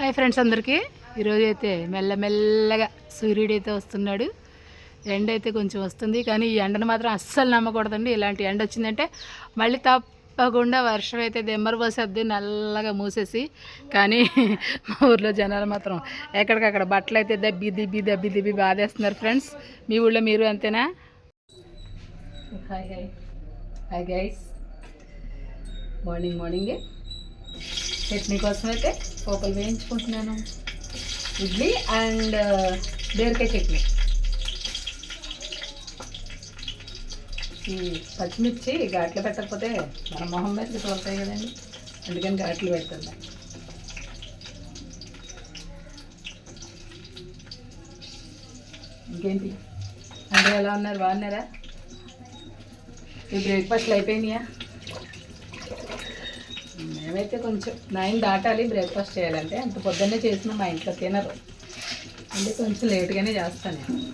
Hi friends అందరికీ. ఈరోజు అయితే మెల్లమెల్లగా సూర్యుడు అయితే వస్తున్నాడు. ఎండ అయితే కొంచెం వస్తుంది కానీ ఈ ఎండను మాత్రం అస్సలు నమ్మకూడదండి. ఇలాంటి ఎండ వచ్చిందంటే మళ్ళీ తప్పకుండా వర్షం అయితే దెమ్మరు పోసేద్ది నల్లగా మూసేసి. కానీ మా ఊర్లో జనాలు మాత్రం ఎక్కడికక్కడ బట్టలు అయితే దబ్బి దిబ్బి దబ్బి దిబ్బి బాధేస్తున్నారు ఫ్రెండ్స్. మీ ఊళ్ళో మీరు అంతేనా? Hi hi. Hi guys morning మార్నింగే చట్నీ కోసం అయితే పోపలు వేయించుకుంటున్నాను. ఇడ్లీ అండ్ బీరకాయ చట్నీ. ఈ పచ్చిమిర్చి ఘాట్లు పెట్టకపోతే మన మొహం మీద తోలుతాయి కదండి. అందుకని ఘాట్లు పెడుతుంది ఇంకేంటి? అందరూ ఎలా ఉన్నారు? బాగున్నారా? ఈ బ్రేక్ఫాస్ట్లు అయిపోయినాయా? మేమైతే కొంచెం నైన్ దాటాలి బ్రేక్ఫాస్ట్ చేయాలంటే. అంత పొద్దున్నే చేసిన మా ఇంట్లో తినరు. అంటే కొంచెం లేట్గానే చేస్తాను నేను.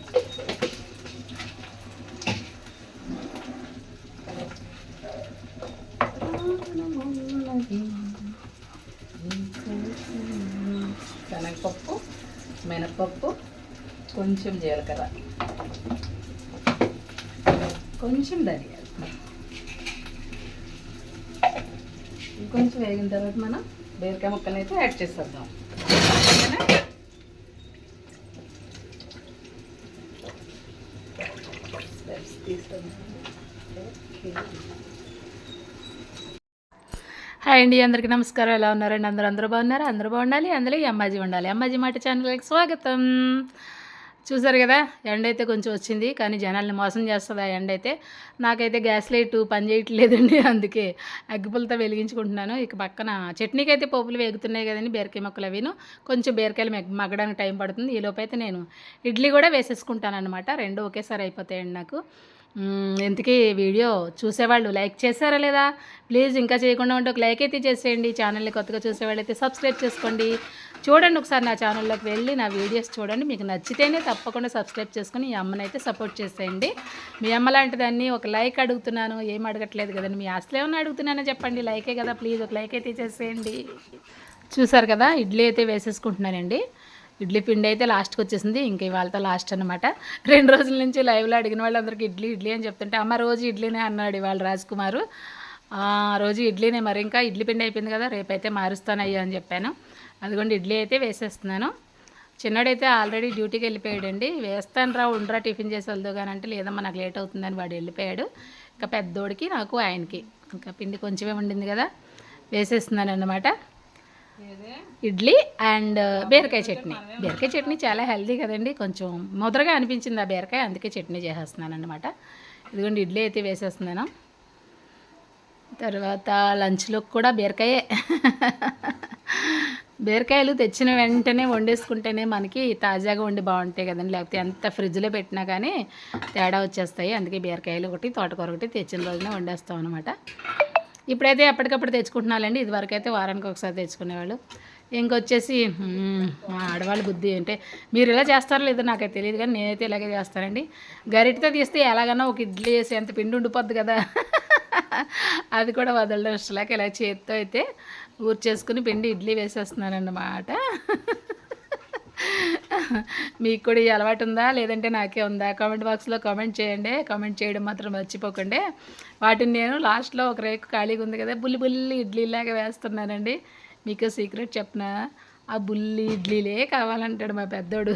శనగపప్పు మినపప్పు కొంచెం జీలకర్ర. కొంచెం ధనియాలు. కొంచెం వేగిన తర్వాత మనం బీరకాయ ముక్కలను అయితే యాడ్ చేసేద్దాం. హాయ్ అండి అందరికీ నమస్కారం. ఎలా ఉన్నారండి? అందరూ అందరూ బాగున్నారు? అందరూ బాగుండాలి అందులో ఈ అమ్మాజీ ఉండాలి. అమ్మాజీ మాట ఛానల్కి స్వాగతం. చూసారు కదా ఎండ అయితే కొంచెం వచ్చింది కానీ జనాల్ని మోసం చేస్తుంది ఆ ఎండ అయితే నాకైతే గ్యాస్ లైట్ పని చేయట్లేదండి అందుకే అగ్గిపులతో వెలిగించుకుంటున్నాను. ఇక పక్కన చట్నీకి అయితే పోపులు వేగుతున్నాయి కదండి బీరకాయ మొక్కలు అవిను. కొంచెం బీరకాయలు మగ్గడానికి టైం పడుతుంది. ఈ లోపైతే నేను ఇడ్లీ కూడా వేసేసుకుంటాను అనమాట రెండు ఒకేసారి అయిపోతాయండి నాకు. మ్మ్, ఇంతకీ వీడియో చూసేవాళ్ళు లైక్ చేశారా లేదా? ప్లీజ్ ఇంకా చేయకుండా ఉంటే ఒక లైక్ అయితే చేసేయండి. ఛానల్ని కొత్తగా చూసేవాళ్ళు అయితే సబ్స్క్రైబ్ చేసుకోండి. చూడండి ఒకసారి నా ఛానల్లోకి వెళ్ళి నా వీడియోస్ చూడండి. మీకు నచ్చితేనే తప్పకుండా సబ్స్క్రైబ్ చేసుకుని ఈ అమ్మని అయితే సపోర్ట్ చేసేయండి. మీ అమ్మ లాంటిదాన్ని ఒక లైక్ అడుగుతున్నాను. ఏం అడగట్లేదు కదండి. మీ అసలు ఏమన్నా అడుగుతున్నానో చెప్పండి. లైకే కదా ప్లీజ్ ఒక లైక్ అయితే చేసేయండి. చూసారు కదా ఇడ్లీ అయితే వేసేసుకుంటున్నానండి. ఇడ్లీ పిండి అయితే లాస్ట్కి వచ్చేసింది. ఇంక ఇవాళతో లాస్ట్ అనమాట రెండు రోజుల నుంచి లైవ్లో అడిగిన వాళ్ళందరికీ ఇడ్లీ ఇడ్లీ అని చెప్తుంటే అమ్మ రోజు ఇడ్లీనే అన్నాడు ఇవాళ రాజ్ కుమారు ఆ, రోజు ఇడ్లీనే మరి ఇంకా ఇడ్లీ పిండి అయిపోయింది కదా రేపైతే మారుస్తానయ్యా అని చెప్పాను. అదిగోండి ఇడ్లీ అయితే వేసేస్తున్నాను. చిన్నడైతే ఆల్రెడీ డ్యూటీకి వెళ్ళిపోయాడండి. వేస్తాను రా ఉండరా టిఫిన్ చేసి అంటే లేదమ్మా నాకు లేట్ అవుతుందని వాడు వెళ్ళిపోయాడు. ఇంకా పెద్దోడికి నాకు ఆయనకి. ఇంకా పిండి కొంచెమే ఉండింది కదా వేసేస్తున్నాను అన్నమాట ఇడ్లీ అండ్ బీరకాయ చట్నీ. బీరకాయ చట్నీ చాలా హెల్తీ కదండి. కొంచెం ముద్రగా అనిపించింది ఆ బీరకాయ అందుకే చట్నీ చేసేస్తున్నాను అనమాట ఇదిగోండి ఇడ్లీ అయితే వేసేస్తున్నాను. తర్వాత లంచ్లో కూడా బీరకాయే. బీరకాయలు తెచ్చిన వెంటనే వండేసుకుంటేనే మనకి తాజాగా వండి బాగుంటాయి కదండి. లేకపోతే ఎంత ఫ్రిడ్జ్లో పెట్టినా కానీ తేడా వచ్చేస్తాయి. అందుకే బీరకాయలు ఒకటి తోటకూర ఒకటి తెచ్చిన రోజునే వండేస్తాం అనమాట ఇప్పుడైతే ఎప్పటికప్పుడు తెచ్చుకుంటున్నానండి ఇదివరకు అయితే వారానికి ఒకసారి తెచ్చుకునేవాళ్ళు. ఇంకొచ్చేసి మా ఆడవాళ్ళ బుద్ధి అంటే మీరు ఇలా చేస్తారో లేదో నాకైతే తెలియదు కానీ నేనైతే ఇలాగే చేస్తానండి. గరిటతో తీస్తే ఎలాగన్నా ఒక ఇడ్లీ వేసి ఎంత పిండి ఉండిపోద్ది కదా. అది కూడా వదలడం ఇష్టలేక ఇలా చేతితో అయితే ఊరు చేసుకుని పిండి ఇడ్లీ వేసేస్తున్నానన్నమాట మీకు కూడా ఈ అలవాటు ఉందా? లేదంటే నాకే ఉందా? కామెంట్ బాక్స్లో కామెంట్ చేయండి. కామెంట్ చేయడం మాత్రం మర్చిపోకండి. వాటిని నేను లాస్ట్లో ఒక రేకు ఖాళీగా ఉంది కదా బుల్లి బుల్లి ఇడ్లీలాగా వేస్తున్నానండి. మీకు సీక్రెట్ చెప్పనా? ఆ బుల్లి ఇడ్లీలే కావాలంటాడు మా పెద్దోడు.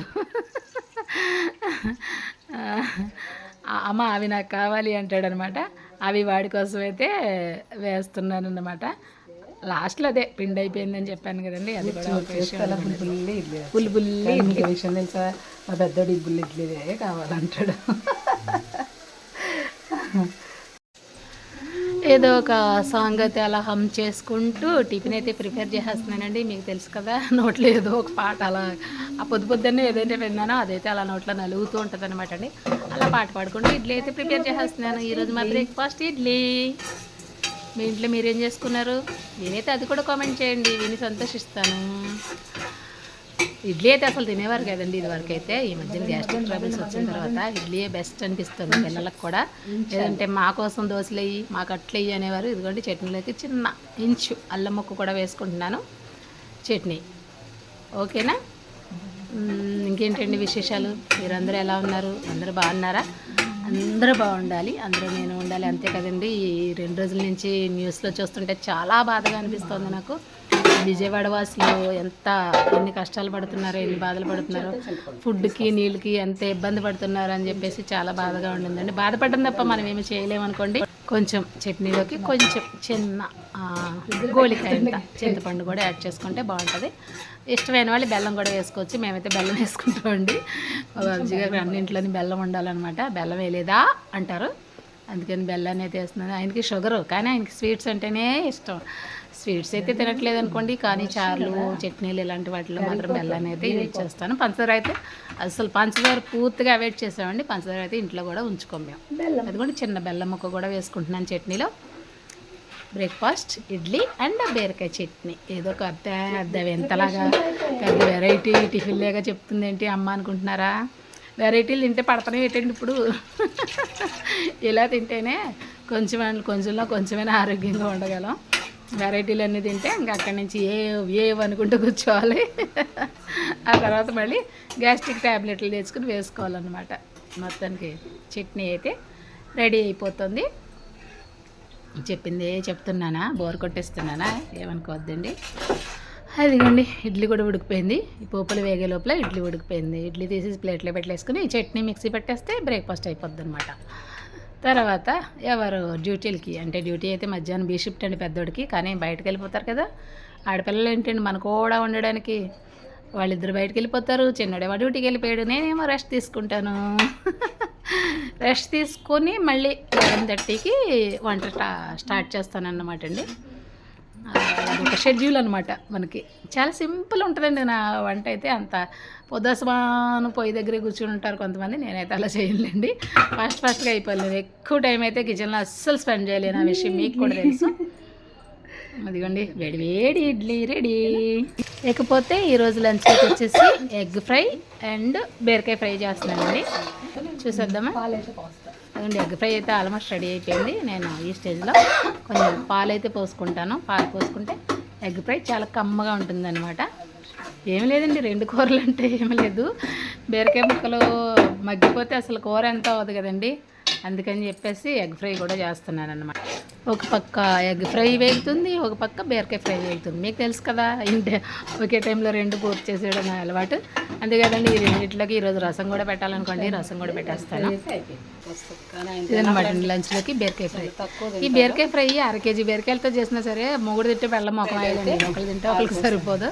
అమ్మ అవి నాకు కావాలి అంటాడనమాట. అవి వాడి కోసం అయితే వేస్తున్నాను లాస్ట్లో అదే పిండి అయిపోయిందని చెప్పాను కదండి అది కూడా ఒక విషయం బుల్లి ఇడ్లీ బుల్లి బుల్లి ఇంకో విషయం తెలుసా? మా పెద్దోడు ఈ బుల్లి ఇడ్లీదే కావాలంటాడు. ఏదో ఒక సాంగ్ అయితే అలా హమ్ చేసుకుంటూ టిఫిన్ అయితే ప్రిపేర్ చేసేస్తున్నానండి మీకు తెలుసు కదా నోట్లో ఏదో ఒక పాట అలా ఆ పొద్దు పొద్దున్నే ఏదైతే విన్నానో అదైతే అలా నోట్లో నలుగుతూ ఉంటుంది అనమాట అండి. అలా పాట పాడుకుంటూ ఇడ్లీ అయితే ప్రిపేర్ చేసేస్తున్నాను. ఈరోజు మా బ్రేక్ఫాస్ట్ ఇడ్లీ. మీ ఇంట్లో మీరేం చేసుకున్నారు? నేనైతే అది కూడా కామెంట్ చేయండి. విని సంతోషిస్తాను. ఇడ్లీ అయితే అసలు తినేవారు కదండి ఇది వరకు అయితే. ఈ మధ్యన గ్యాస్ట్రిక్ ట్రబుల్స్ వచ్చిన తర్వాత ఇడ్లీయే బెస్ట్ అనిపిస్తుంది పిల్లలకు కూడా. లేదంటే మా కోసం దోశలు వేయి మాకు అట్లు వేయి అనేవారు. ఇదిగోండి చట్నీలోకి చిన్న ఇంచు అల్లం ముక్క కూడా వేసుకుంటున్నాను. చట్నీ. ఓకేనా? ఇంకేంటండి విశేషాలు? మీరందరూ ఎలా ఉన్నారు? అందరూ బాగున్నారా? అందరూ బాగుండాలి. అందరూ నేను ఉండాలి. అంతే కదండి. ఈ రెండు రోజుల నుంచి న్యూస్లో చూస్తుంటే చాలా బాధగా అనిపిస్తోంది నాకు. విజయవాడ వాసులు ఎంత ఎన్ని కష్టాలు పడుతున్నారో ఎన్ని బాధలు పడుతున్నారో ఫుడ్కి నీళ్ళకి ఎంత ఇబ్బంది పడుతున్నారు అని చెప్పేసి చాలా బాధగా ఉండిందండి. బాధపడడం తప్ప మనం ఏమి చేయలేము అనుకోండి కొంచెం చట్నీలోకి కొంచెం చిన్న ఆ, గోలికాయ చింతపండు కూడా యాడ్ చేసుకుంటే బాగుంటుంది. ఇష్టమైన వాళ్ళు బెల్లం కూడా వేసుకోవచ్చు. మేమైతే బెల్లం వేసుకుంటామండి మా గారు అన్నింట్లోని బెల్లం ఉండాలన్నమాట. బెల్లం వేయలేదా అంటారు. అందుకని బెల్లాన్ని అయితే వేస్తున్నాను. ఆయనకి షుగరు కానీ ఆయనకి స్వీట్స్ అంటేనే ఇష్టం. స్వీట్స్ అయితే తినట్లేదు అనుకోండి కానీ చారులు చట్నీలు ఇలాంటి వాటిలో మాత్రం బెల్లాన్ని అయితే యూజ్ చేస్తాను. పంచదార అయితే అసలు పంచదార పూర్తిగా అవాయిడ్ చేసామండి. పంచదార అయితే ఇంట్లో కూడా ఉంచుకోం మేము. అది కూడా చిన్న బెల్లం ముక్క కూడా వేసుకుంటున్నాను చట్నీలో. బ్రేక్ఫాస్ట్ ఇడ్లీ అండ్ బీరకాయ చట్నీ. ఏదో ఒక పెద్ద వింతలాగా పెద్ద వెరైటీ టిఫిన్ లాగా చెప్తుంది ఏంటి అమ్మ అనుకుంటున్నారా? వెరైటీలు తింటే పడతానే ఏంటండి ఇప్పుడు. ఇలా తింటేనే కొంచెం కొంచెంలో కొంచెమైనా ఆరోగ్యంగా ఉండగలం. వెరైటీలు అన్నీ తింటే ఇంకా అక్కడి నుంచి ఏ ఏ అనుకుంటూ కూర్చోవాలి. ఆ తర్వాత మళ్ళీ గ్యాస్ట్రిక్ ట్యాబ్లెట్లు తెచ్చుకుని వేసుకోవాలన్నమాట. మొత్తానికి చట్నీ అయితే రెడీ అయిపోతుంది. చెప్పింది చెప్తున్నానా? బోర్ కొట్టేస్తున్నానా? ఏమనుకోవద్దండి. అదిగోండి ఇడ్లీ కూడా ఉడికిపోయింది. ఈ పోపులు వేగే లోపల ఇడ్లీ ఉడికిపోయింది. ఇడ్లీ తీసి ప్లేట్లో పెట్టేసుకుని చట్నీ మిక్సీ పెట్టేస్తే బ్రేక్ఫాస్ట్ అయిపోద్ది అనమాట తర్వాత ఎవరు డ్యూటీలకి అంటే డ్యూటీ అయితే మధ్యాహ్నం బీ షిఫ్ట్ అండి పెద్దోడికి కానీ బయటకు వెళ్ళిపోతారు కదా. ఆడపిల్లలు ఏంటండి మనకు కూడా ఉండడానికి. వాళ్ళిద్దరు బయటకు వెళ్ళిపోతారు చిన్నడేమో డ్యూటీకి వెళ్ళిపోయాడు నేనేమో రెస్ట్ తీసుకుంటాను. రెస్ట్ తీసుకొని మళ్ళీ లెవెన్ థర్టీకి వంట స్టా స్టార్ట్ చేస్తానన్నమాట అండి. ఒక షెడ్యూల్ అనమాట మనకి. చాలా సింపుల్ ఉంటుందండి నా వంట అయితే అంత. పొద్దుసమాను పొయ్యి దగ్గర కూర్చుని ఉంటారు కొంతమంది నేనైతే అలా చేయలేండి ఫాస్ట్ ఫాస్ట్గా అయిపోలేదు ఎక్కువ టైం అయితే కిచెన్లో అస్సలు స్పెండ్ చేయలేను ఆ విషయం మీకు కూడా తెలుసు. అదిగోండి వేడి వేడి ఇడ్లీ రెడీ. లేకపోతే ఈరోజు లంచ్కి వచ్చేసి ఎగ్ ఫ్రై అండ్ బీరకాయ ఫ్రై చేస్తున్నానండి. చూసేద్దామా? అదండి ఎగ్ ఫ్రై అయితే ఆల్మోస్ట్ రెడీ అయిపోయింది. నేను ఈ స్టేజ్లో కొంచెం పాలు అయితే పోసుకుంటాను. పాలు పోసుకుంటే ఎగ్ ఫ్రై చాలా కమ్మగా ఉంటుందన్నమాట. ఏమి లేదండి రెండు కూరలు అంటే ఏమి లేదు. బీరకాయ ముక్కలు మగ్గిపోతే అసలు కూర ఎంత అవుతుంది కదండి. అందుకని చెప్పేసి ఎగ్ ఫ్రై కూడా చేస్తున్నాను అనమాట ఒక పక్క ఎగ్ ఫ్రై వేగుతుంది ఒక పక్క బీరకాయ ఫ్రై వేగుతుంది మీకు తెలుసు కదా ఇంటే ఒకే టైంలో రెండు పూర్తి చేసేయడం అలవాటు. అందుకేదండి ఈ రెండింటిలోకి ఈరోజు రసం కూడా పెట్టాలనుకోండి రసం కూడా పెట్టేస్తాను. ఇదనమాట లంచ్లోకి బీరకాయ ఫ్రై. ఈ బీరకాయ ఫ్రై అర కేజీ బీరకాయలతో చేసినా సరే మొగుడు తింటే బెల్లం మొక్కం ఒకళ్ళు తింటే ఒకరికి సరిపోదు.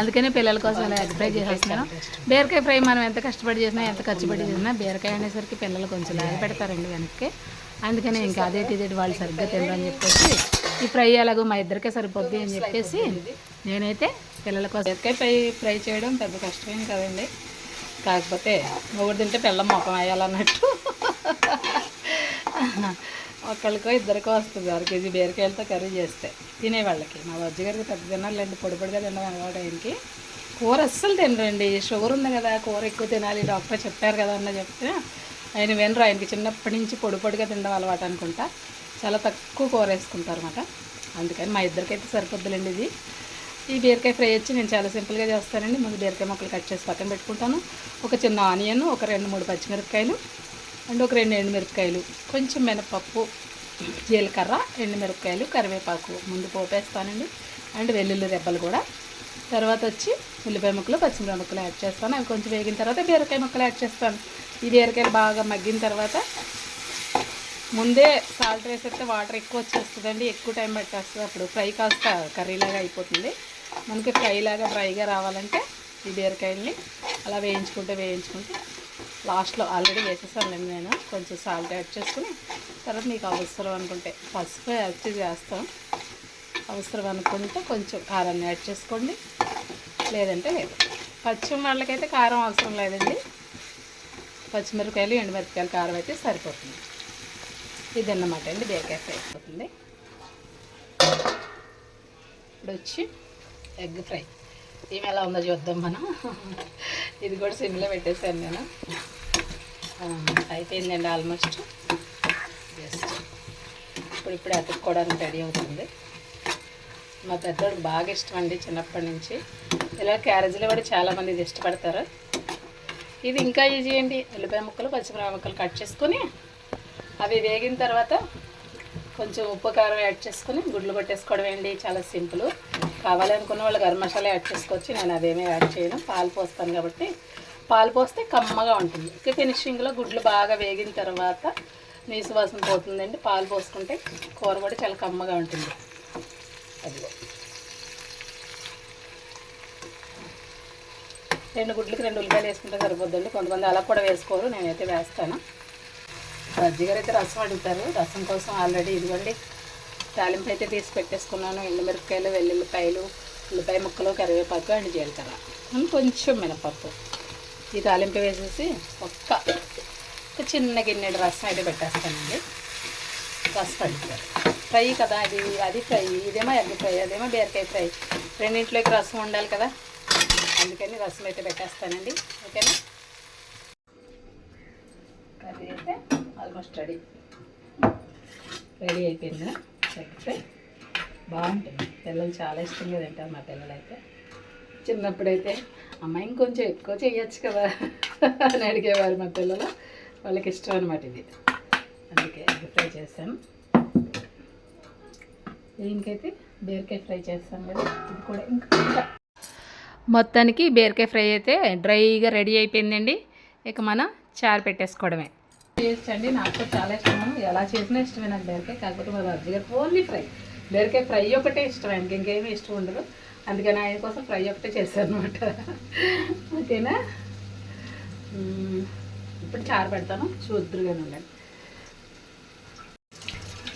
అందుకనే పిల్లల కోసం అలా ఎగ్ ఫ్రై చేసేస్తున్నాను. బీరకాయ ఫ్రై మనం ఎంత కష్టపడి చేసినా ఎంత ఖర్చు పెట్టి చేసినా బీరకాయ అనేసరికి పిల్లలు కొంచెం లాగి పెడతారండి వెనక్కి. అందుకనే ఇంకా అదే ఇదేటి వాళ్ళు సరిగ్గా తినరని చెప్పేసి ఈ ఫ్రై ఎలాగో మా ఇద్దరికే సరిపోద్ది అని చెప్పేసి నేనైతే పిల్లల కోసం బీరకాయ ఫ్రై ఫ్రై చేయడం పెద్ద కష్టమేం కదండి. కాకపోతే ఒకటి తింటే పిల్ల మొఖం వేయాలన్నట్టు. ఒకళ్ళకో ఇద్దరికో వస్తుంది. అర కేజీ బీరకాయలతో కర్రీ చేస్తే. తినేవాళ్ళకి. మా వజ్జగారికి పెద్ద తినాలండి పొడి పొడిగా తినడం అలవాటు ఆయనకి. కూర అస్సలు తినరండి. షుగర్ ఉంది కదా కూర ఎక్కువ తినాలి. డాక్టర్ చెప్పారు కదా అన్న చెప్తే ఆయన వినరు. ఆయనకి చిన్నప్పటి నుంచి పొడి పొడిగా తినడం అలవాటు అనుకుంటా. చాలా తక్కువ కూర వేసుకుంటారు అనమాట అందుకని మా ఇద్దరికైతే సరిపోద్దులండి ఇది. ఈ బీరకాయ ఫ్రై వచ్చి నేను చాలా సింపుల్గా చేస్తానండి. ముందు బీరకాయ ముక్కలు కట్ చేసి పక్కన పెట్టుకుంటాను. ఒక చిన్న ఆనియన్ ఒక రెండు మూడు పచ్చిమిరపకాయలు అండ్ ఒక రెండు ఎండుమిరపకాయలు కొంచెం మినపప్పు జీలకర్ర ఎండుమిరపకాయలు కరివేపాకు. ముందు పోపేస్తానండి. అండ్ వెల్లుల్లి రెబ్బలు కూడా. తర్వాత వచ్చి ఉల్లిపాయ ముక్కలు పచ్చిమిరపకాయ ముక్కలు యాడ్ చేస్తాను. అవి కొంచెం వేగిన తర్వాత బీరకాయ ముక్కలు యాడ్ చేస్తాను. ఈ బీరకాయలు బాగా మగ్గిన తర్వాత ముందే సాల్ట్ వేసేస్తే వాటర్ ఎక్కువ వచ్చేస్తుందండి. ఎక్కువ టైం పట్టేస్తుంది. అప్పుడు ఫ్రై కాస్త కర్రీలాగా అయిపోతుంది. మనకి ఫ్రై లాగా ఫ్రైగా రావాలంటే ఈ బీరకాయల్ని అలా వేయించుకుంటే వేయించుకుంటే లాస్ట్లో ఆల్రెడీ వేసేసాను నేను కొంచెం సాల్ట్ యాడ్ చేసుకుని తర్వాత మీకు అవసరం అనుకుంటే పసుపు యాడ్ చేసి చేస్తాం. అవసరం అనుకుంటే కొంచెం కారాన్ని యాడ్ చేసుకోండి. లేదంటే లేదు. పచ్చిమి వాళ్ళకైతే కారం అవసరం లేదండి. పచ్చిమిరపకాయలు ఎండుమిరపకాయలు కారం అయితే సరిపోతుంది. ఇది అన్నమాట అండి బీరకాయ ఫ్రై అయిపోతుంది. ఇప్పుడు వచ్చి ఎగ్ ఫ్రై. ఏమి ఎలా ఉందో చూద్దాం మనం. ఇది కూడా సిమ్లో పెట్టేశాను నేను. అయిపోయిందండి ఆల్మోస్ట్ జస్ట్ ఇప్పుడు ఇప్పుడు అతుక్కోవడానికి రెడీ అవుతుంది. మా పెద్దోడు బాగా ఇష్టం అండి చిన్నప్పటి నుంచి. ఇలా క్యారేజీలో కూడా చాలామంది ఇది ఇష్టపడతారు. ఇది ఇంకా ఈజీ అండి. ఉల్లిపాయ ముక్కలు పచ్చిమిరపాయ ముక్కలు కట్ చేసుకొని అవి వేగిన తర్వాత కొంచెం ఉప్పు కారం యాడ్ చేసుకొని గుడ్లు కొట్టేసుకోవడం అండి. చాలా సింపుల్. కావాలనుకున్న వాళ్ళు గరం మసాలా యాడ్ చేసుకోవచ్చు. నేను అదేమీ యాడ్ చేయను. పాలు పోస్తాను కాబట్టి పాలు పోస్తే కమ్మగా ఉంటుంది. ఇక ఫినిషింగ్లో గుడ్లు బాగా వేగిన తర్వాత నీసు వాసన పోతుందండి. పాలు పోసుకుంటే కూర కూడా చాలా కమ్మగా ఉంటుంది. అదిగో. రెండు గుడ్లకి రెండు ఉల్లిపాయలు వేసుకుంటే సరిపోద్దండి. కొంతమంది అలా కూడా వేసుకోరు. నేనైతే వేస్తాను. రజ్జి గారు అయితే రసం అడుగుతారు. రసం కోసం ఆల్రెడీ ఇదిగోండి తాలింపు అయితే తీసి పెట్టేసుకున్నాను. ఎండుమిరపకాయలు వెల్లుల్లిపాయలు ఉల్లిపాయ ముక్కలు కరివేపాకు అండ్ జీలకర్ర. కొంచెం మినపప్పు. ఈ తాలింపు వేసేసి ఒక్క ఒక చిన్న గిన్నెడు రసం అయితే పెట్టేస్తానండి. రసం అడుగుతారు ఫ్రై కదా అది అది ఫ్రై ఇదేమో ఎగ్ ఫ్రై అదేమో బీరకాయ ఫ్రై. రెండింటిలోకి రసం ఉండాలి కదా. అందుకని రసం అయితే పెట్టేస్తానండి. ఓకేనా? కర్రీ అయితే ఆల్మోస్ట్ రెడీ రెడీ అయిపోయింది? Egg fry? బాగుంటుంది. పిల్లలు చాలా ఇష్టంగా తింటారు మా పిల్లలైతే. చిన్నప్పుడైతే అమ్మ ఇంకొంచెం ఎక్కువ చేయొచ్చు కదా అని అడిగేవారు మా పిల్లలు. వాళ్ళకి ఇష్టం అనమాట ఇది. అందుకే ఎగ్ ఫ్రై చేశాను. దీనికైతే? బీరకాయ ఫ్రై చేస్తాం కదా ఇది కూడా ఇంకా మొత్తానికి బీరకాయ ఫ్రై అయితే డ్రైగా రెడీ అయిపోయిందండి. ఇక మనం చారు పెట్టేసుకోవడమే. టేస్ట్ అండి నాకు చాలా ఇష్టం ఎలా చేసినా ఇష్టమే నాకు బీరకాయ కాకపోతే మా అజ్జి ఓన్లీ ఫ్రై. బీరకాయ ఫ్రై ఒకటే ఇష్టం ఆయనకి ఇంకేమీ ఇష్టం ఉండదు. అందుకని ఆయన కోసం ఫ్రై ఒకటే చేశాను అనమాట ఓకేనా ఇప్పుడు చారు పెడతాను. చూద్దురుగానే ఉండండి.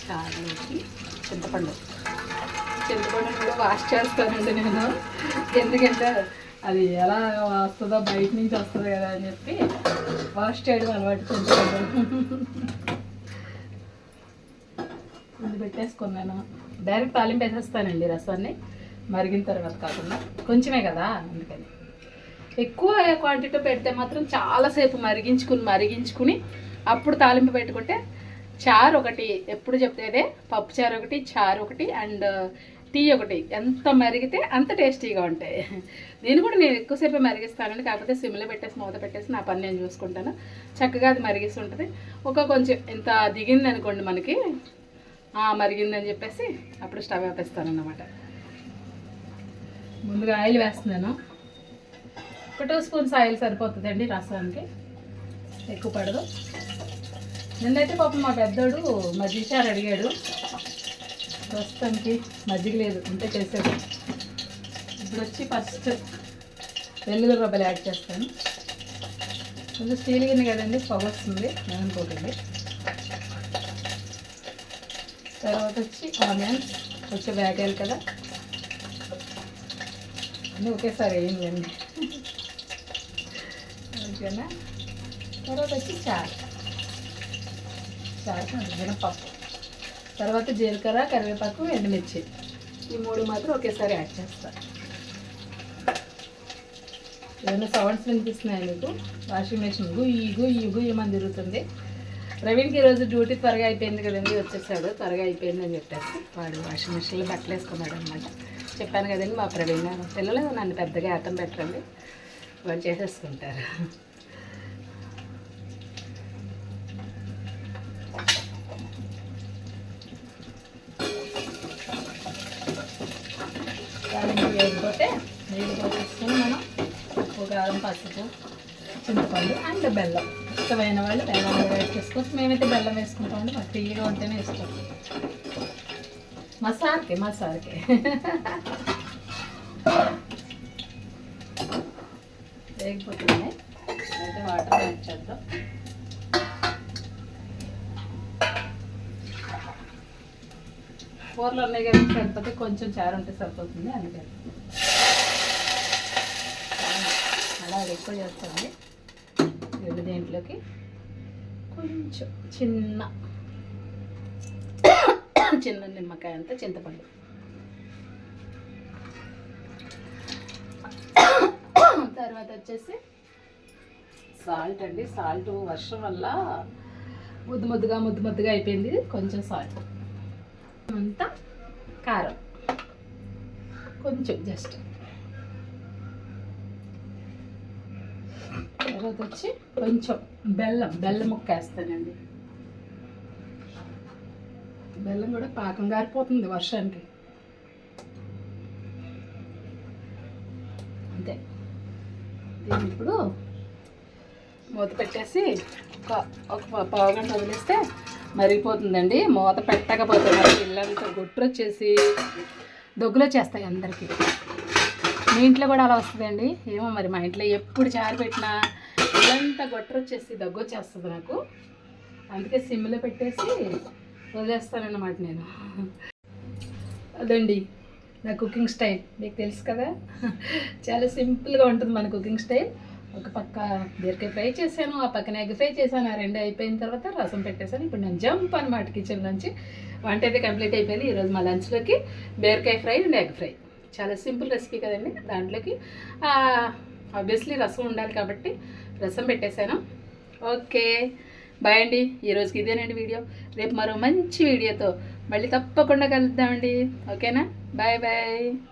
చారులోకి చింతపండు. చింతపండు కూడా వాష్ చేస్తానండి నేను. ఎందుకంటే అది ఎలా వస్తుందో బయట నుంచి వస్తుంది కదా అని చెప్పి వాష్ చేయడం అలవాటు చింతపండు ముందు పెట్టేసుకున్నాను. డైరెక్ట్ తాలింపు వేసేస్తానండి రసాన్ని. మరిగిన తర్వాత కాకుండా కొంచెమే కదా అందుకని. ఎక్కువ క్వాంటిటీ పెడితే మాత్రం చాలాసేపు మరిగించుకుని మరిగించుకుని అప్పుడు తాలింపు పెట్టుకుంటే చారు ఒకటి ఎప్పుడు చెప్తేదే పప్పు చారు ఒకటి చారు ఒకటి అండ్ టీ ఒకటి. ఎంత మరిగితే అంత టేస్టీగా ఉంటాయి. నేను కూడా నేను ఎక్కువసేపు మరిగిస్తానండి కాకపోతే సిమ్లో పెట్టేసి మూత పెట్టేసి నా పని నేను చూసుకుంటాను. చక్కగా అది మరిగిస్తుంటుంది ఒక కొంచెం ఇంత దిగింది అనుకోండి మనకి మరిగిందని చెప్పేసి అప్పుడు స్టవ్ ఆపేస్తాను అన్నమాట ముందుగా ఆయిల్ వేస్తున్నాను. ఒక టూ స్పూన్స్ ఆయిల్ సరిపోతుందండి రసానికి. ఎక్కువ పడదు. నిన్నైతే పాపం మా పెద్దోడు మజ్జిగ చారు అడిగాడు. ప్రస్తుతానికి మజ్జిగ లేదు ఉంటే చేసేది ఇప్పుడు వచ్చి ఫస్ట్ వెల్లుల్లి రబ్బలు యాడ్ చేస్తాను. కొంచెం స్టీల్ గిన్నె కదండి పొగ వస్తుంది ఏమనుకోకండి తర్వాత వచ్చి ఆనియన్స్ కొంచెం వేగాలి కదా. అన్నీ ఒకేసారి వేయండి. ఓకేనా? తర్వాత వచ్చి చారు. చారు మినపప్పు తర్వాత జీలకర్ర కరివేపాకు ఎండుమిర్చి. ఈ మూడు మాత్రం ఒకేసారి యాడ్ చేస్తా. ఏమైనా సౌండ్స్ వినిపిస్తున్నాయి మీకు? వాషింగ్ మెషిన్ గుయ్యి గుయ్యి గుయ్యమని తిరుగుతుంది. ప్రవీణ్కి ఈరోజు డ్యూటీ త్వరగా అయిపోయింది కదండి వచ్చేసాడు. త్వరగా అయిపోయింది అని చెప్పేసి వాడు వాషింగ్ మెషిన్లో బట్టలు వేసుకున్నాడు అనమాట చెప్పాను కదండి మా ప్రవీణ్ గారు పిల్లలు నన్ను పెద్దగా ఆటం పెట్టండి వాళ్ళు చేసేసుకుంటారు. దానికి వేయకపోతే నీళ్ళు పోసేసుకొని మనం కారం పసుపు చింతపండు అండ్ బెల్లం. ఇష్టమైన వాళ్ళు బెల్లం కూడా యాడ్ చేసుకోవచ్చు మేమైతే బెల్లం వేసుకుంటామండి మాకు తీయగా ఉంటేనే ఇష్టం. మా సార్కి మా సార్కి అయితే వాటర్ యాడ్ చేద్దాం. కూరలు ఉన్నాయి కదా సరిపోతే కొంచెం చారు ఉంటే సరిపోతుంది అందుకని అలా ఎక్కువ చేస్తుంది రెండు దేంట్లోకి కొంచెం చిన్న చిన్న నిమ్మకాయ అంతా చింతపండు. తర్వాత వచ్చేసి సాల్ట్ అండి. సాల్ట్ వర్షం వల్ల ముద్దు ముద్దుగా ముద్దు ముద్దుగా అయిపోయింది. కొంచెం సాల్ట్. అంతా కారం. కొంచెం జస్ట్. తర్వాత వచ్చి కొంచెం బెల్లం బెల్లం ముక్క వేస్తానండి. బెల్లం కూడా పాకం గారిపోతుంది వర్షానికి. అంతే. దీన్ని ఇప్పుడు మూత పెట్టేసి ఒక ఒక పావు గంట వదిలేస్తే మరిగిపోతుందండి. మూత పెట్టకపోతే మరి ఇల్లంతా గుట్టు వచ్చేసి దొగ్గులు వచ్చేస్తాయి అందరికీ. మీ ఇంట్లో కూడా అలా వస్తుందండి? ఏమో మరి మా ఇంట్లో ఎప్పుడు చారు పెట్టినా ఇల్లంతా గొట్టరు వచ్చేసి దగ్గు వచ్చేస్తుంది నాకు. అందుకే సిమ్లో పెట్టేసి వదిలేస్తానన్నమాట నేను. అదండి నా కుకింగ్ స్టైల్ మీకు తెలుసు కదా? చాలా సింపుల్గా ఉంటుంది మన కుకింగ్ స్టైల్ ఒక పక్క బీరకాయ ఫ్రై చేశాను ఆ పక్కన ఎగ్ ఫ్రై చేశాను ఆ రెండు అయిపోయిన తర్వాత రసం పెట్టేశాను. ఇప్పుడు నేను జంప్ అనమాట కిచెన్ నుంచి. వంట అయితే కంప్లీట్ అయిపోయింది. ఈరోజు మా లంచ్లోకి బీరకాయ ఫ్రై అండ్ ఎగ్ ఫ్రై. చాలా సింపుల్ రెసిపీ కదండి దాంట్లోకి. ఆబ్వియస్లీ రసం ఉండాలి కాబట్టి రసం పెట్టేశాను. ఓకే. బాయ్ అండి. ఈరోజుకి ఇదేనండి వీడియో. రేపు మరో మంచి వీడియోతో మళ్ళీ తప్పకుండా కలుద్దామండి. ఓకేనా? Bye bye